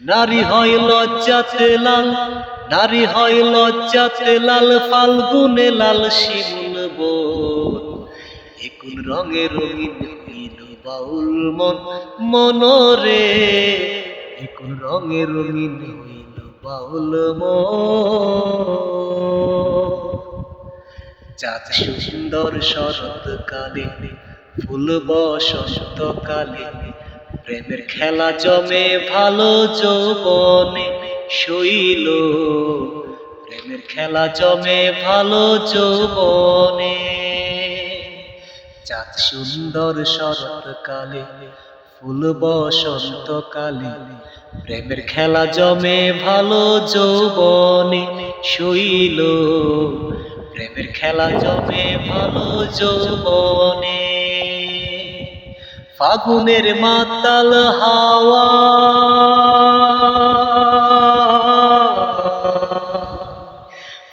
নারী হয় লজ্জাতে লাল, নারী হয় লজ্জাতে লাল, ফাল্গুনে লাল শিমুল বোন। একুন রঙে রঙিন হইল বাউল মন, মনরে। একুল রঙে রঙিন হইল বাউল মন। সুন্দর শরৎ কালে ফুল বসন্ত কালে প্রেমের খেলা জমে, ভালো যৌবনে শৈল প্রেমের খেলা জমে, ভালো যৌবনে। চাঁদ সুন্দর শরৎ কালে ফুল বসন্ত কালে প্রেমের খেলা জমে, ভালো যৌবনে শৈল প্রেমের খেলা জমে, ভালো যৌবনে। ফাগুনের মাতাল হাওয়া।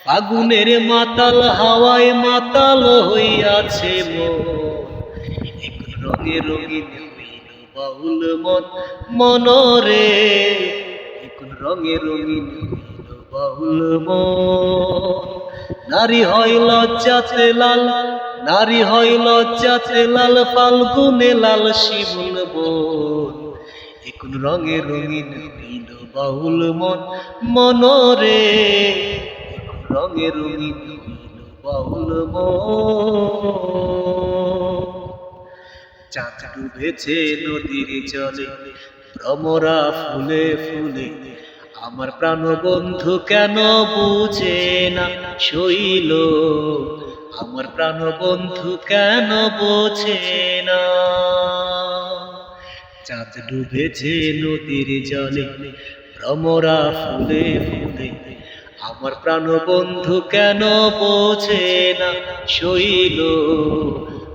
ফাগুনের মাতাল হাওয়ায় মাতাল হইয়াছে এক রঙে রঙিন বাউল মন, মনরে। এক রঙে রঙিন হইল বাউল মন। নারী হয় লজ্জাতে লাল নারী হয় লজ্জাতে লাল ফাল্গুনে লাল শিবুল বোন। এখন রঙে রঙিন হইল বাউল মন, মনরে। রঙে রঙিন হইল বাউল মন। চাঁদ ডুবেছে নদীর জলে, ভ্রমরা ফুলে ফুলে। আমার প্রাণ বন্ধু কেন বুঝে না, শৈল আমার প্রাণ বন্ধু কেন বোঝে না? চাঁদ ডুবেছে নদীর জলে, ভ্রমরা ফুলে ফুলে। আমার প্রাণ বন্ধু কেন বোঝে না? শৈল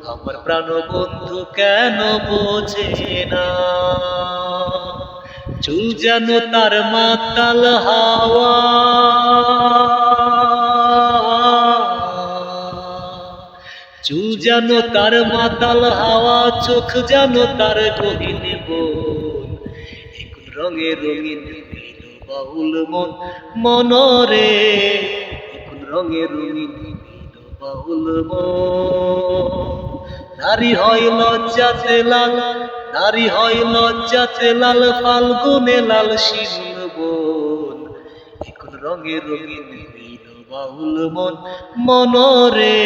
আমার প্রাণ বন্ধু কেন বোঝে না? চুল যেন তার মাতাল হাওয়া চুল যেন তার মাতাল হাওয়া, চোখ যেন তার গহীন বোন। এক রঙে রঙিন হইল বাউল মন মনরে এক রঙে রঙিন হইল বাউল মন। নারী হয় লজ্জাতে লাল, নারী হয় লজ্জাতে লাল, ফাল্গুনে লাল শিমুল বোন। এখন রঙে রঙিন হইল বাউল মন মনরে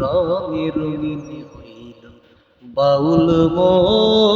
রঙে রঙিন হইল। বাউল মন